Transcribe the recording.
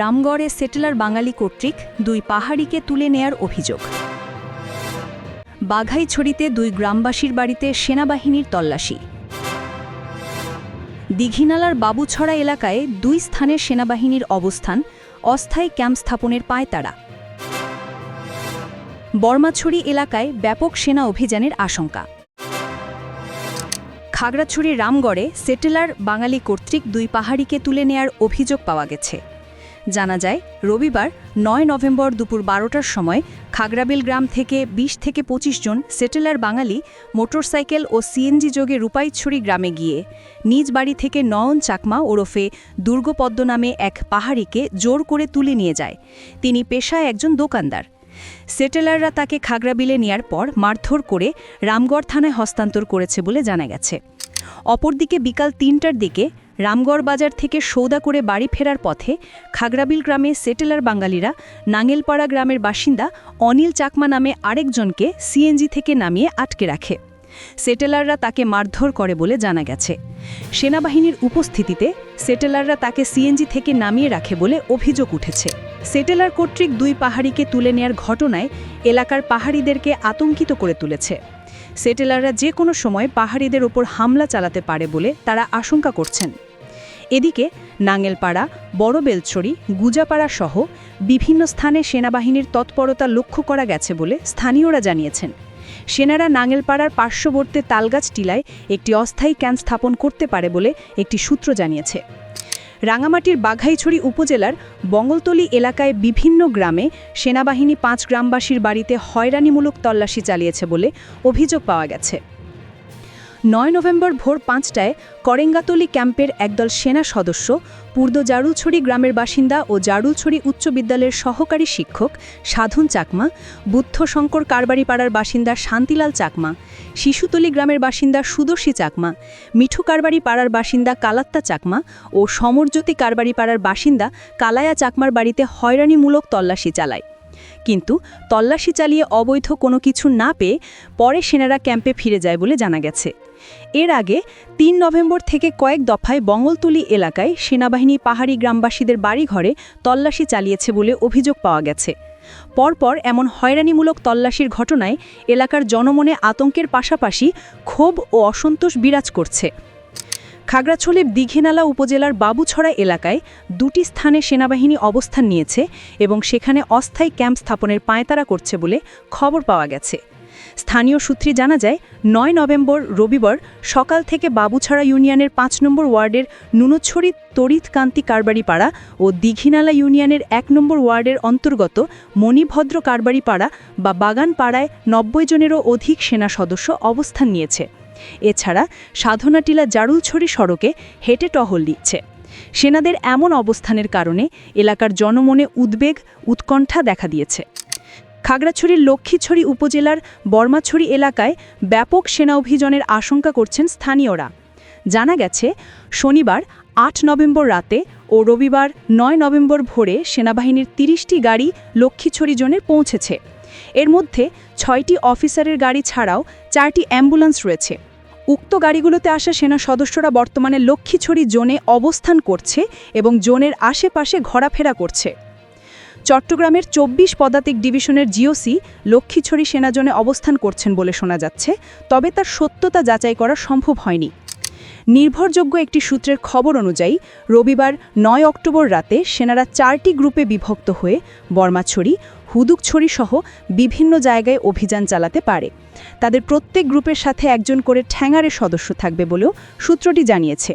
রামগড়ে settler বাঙালি কর্তৃক দুই পাহাড়িকে তুলে নেয়ার অভিযোগ। বাঘাইছড়িতে দুই গ্রামবাসীর বাড়িতে সেনাবাহিনীর তল্লাশি। দীঘিনালার বাবুছড়া এলাকায় দুই স্থানে সেনাবাহিনীর অবস্থান, অস্থায়ী ক্যাম্প স্থাপনের পায়তারা। বর্মাছড়ি এলাকায় ব্যাপক সেনা অভিযানের আশঙ্কা। খাগড়াছড়ি রামগড়ে সেটেলার বাঙালি কর্তৃক দুই পাহাড়িকে তুলে নেয়ার অভিযোগ পাওয়া গেছে। জানা যায়, রবিবার নয় নভেম্বর দুপুর বারোটার সময় খাগড়াবিল গ্রাম থেকে ২০ থেকে ২৫ জন সেটেলার বাঙালি মোটরসাইকেল ও সিএনজি যোগে রূপাইছড়ি গ্রামে গিয়ে নিজ বাড়ি থেকে নয়ন চাকমা ওরফে দুর্গপদ্ম নামে এক পাহাড়িকে জোর করে তুলে নিয়ে যায়। তিনি পেশায় একজন দোকানদার। সেটেলাররা তাকে খাগড়াবিলে নেয়ার পর মারধর করে রামগড় থানায় হস্তান্তর করেছে বলে জানা গেছে। অপরদিকে বিকাল তিনটার দিকে রামগড় বাজার থেকে সৌদা করে বাড়ি ফেরার পথে খাগড়াবিল গ্রামে সেটেলার বাঙালিরা নাঙ্গেলপাড়া গ্রামের বাসিন্দা অনিল চাকমা নামে আরেকজনকে সিএনজি থেকে নামিয়ে আটকে রাখে। সেটেলাররা তাকে মারধর করে বলে জানা গেছে। সেনাবাহিনীর উপস্থিতিতে সেটেলাররা তাকে সিএনজি থেকে নামিয়ে রাখে বলে অভিযোগ উঠেছে। সেটেলার কর্তৃক দুই পাহাড়িকে তুলে নেয়ার ঘটনায় এলাকার পাহাড়িদেরকে আতঙ্কিত করে তুলেছে। সেটেলাররা যে কোনো সময় পাহাড়িদের ওপর হামলা চালাতে পারে বলে তারা আশঙ্কা করছেন। এদিকে নাঙ্গেলপাড়া বড় বেলছড়ি গুজাপাড়া সহ বিভিন্ন স্থানে সেনাবাহিনীর তৎপরতা লক্ষ্য করা গেছে বলে স্থানীয়রা জানিয়েছেন। সেনারা নাঙ্গেলপাড়ার পার্শ্ববর্তী তালগাছ টিলায় একটি অস্থায়ী ক্যাম্প স্থাপন করতে পারে বলে একটি সূত্র জানিয়েছে। রাঙামাটির বাঘাইছড়ি উপজেলার বঙ্গলতলি এলাকায় বিভিন্ন গ্রামে সেনাবাহিনী পাঁচ গ্রামবাসীর বাড়িতে হয়রানিমূলক তল্লাশি চালিয়েছে বলে অভিযোগ পাওয়া গেছে। নয় নভেম্বর ভোর পাঁচটায় করেঙ্গাতলি ক্যাম্পের একদল সেনা সদস্য, পূর্ব জারুলছড়ি গ্রামের বাসিন্দা ও জারুলছড়ি উচ্চ বিদ্যালয়ের সহকারী শিক্ষক সাধন চাকমা বুদ্ধশঙ্কর কারবারিপাড়ার বাসিন্দা শান্তিলাল চাকমা, শিশুতলি গ্রামের বাসিন্দা সুদর্শী চাকমা, মিঠু কারবারি পাড়ার বাসিন্দা কালাত্তা চাকমা ও সমরজ্যোতি কারবারি পাড়ার বাসিন্দা কালায়া চাকমার বাড়িতে হয়রানিমূলক তল্লাশি চালায়। কিন্তু তল্লাশি চালিয়ে অবৈধ কোনো কিছু না পেয়ে পরে সেনারা ক্যাম্পে ফিরে যায় বলে জানা গেছে। এর আগে তিন নভেম্বর থেকে কয়েক দফায় বঙ্গলতুলি এলাকায় সেনাবাহিনী পাহাড়ি গ্রামবাসীদের বাড়িঘরে তল্লাশি চালিয়েছে বলে অভিযোগ পাওয়া গেছে। পরপর এমন হয়রানিমূলক তল্লাশির ঘটনায় এলাকার জনমনে আতঙ্কের পাশাপাশি ক্ষোভ ও অসন্তোষ বিরাজ করছে। খাগড়াছড়ির দীঘিনালা উপজেলার বাবুছড়া এলাকায় দুটি স্থানে সেনাবাহিনী অবস্থান নিয়েছে এবং সেখানে অস্থায়ী ক্যাম্প স্থাপনের পায়তারা করছে বলে খবর পাওয়া গেছে। স্থানীয় সূত্রে জানা যায়, নয় নভেম্বর রবিবার সকাল থেকে বাবুছড়া ইউনিয়নের পাঁচ নম্বর ওয়ার্ডের নুনোছড়ি তড়িৎকান্তি কারবারি পাড়া ও দীঘিনালা ইউনিয়নের এক নম্বর ওয়ার্ডের অন্তর্গত মণিভদ্র কারবারি পাড়া বা বাগান পাড়ায় নব্বই জনেরও অধিক সেনা সদস্য অবস্থান নিয়েছে। এছাড়া সাধনাটিলা জারুলছড়ি সড়কে হেঁটে টহল দিচ্ছে। সেনাদের এমন অবস্থানের কারণে এলাকার জনমনে উদ্বেগ, উৎকণ্ঠা দেখা দিয়েছে। খাগড়াছড়ির লক্ষ্মীছড়ি উপজেলার বর্মাছড়ি এলাকায় ব্যাপক সেনা অভিযানের আশঙ্কা করছেন স্থানীয়রা। জানা গেছে, শনিবার আট নভেম্বর রাতে ও রবিবার নয় নভেম্বর ভোরে সেনাবাহিনীর তিরিশটি গাড়ি লক্ষ্মীছড়ি জোনে পৌঁছেছে। এর মধ্যে ছয়টি অফিসারের গাড়ি ছাড়াও চারটি অ্যাম্বুলেন্স রয়েছে। উক্ত গাড়িগুলোতে আসা সেনা সদস্যরা বর্তমানে লক্ষ্মীছড়ি জোনে অবস্থান করছে এবং জোনের আশেপাশে ঘোরাফেরা করছে। চট্টগ্রামের চব্বিশ পদাতিক ডিভিশনের জিওসি লক্ষ্মীছড়ি সেনাজনে অবস্থান করছেন বলে শোনা যাচ্ছে, তবে তার সত্যতা যাচাই করা সম্ভব হয়নি। নির্ভরযোগ্য একটি সূত্রের খবর অনুযায়ী, রবিবার নয় অক্টোবর রাতে সেনারা চারটি গ্রুপে বিভক্ত হয়ে বর্মাছড়ি হুদুকছড়ি সহ বিভিন্ন জায়গায় অভিযান চালাতে পারে। তাদের প্রত্যেক গ্রুপের সাথে একজন করে ঠ্যাঙারে সদস্য থাকবে বলেও সূত্রটি জানিয়েছে।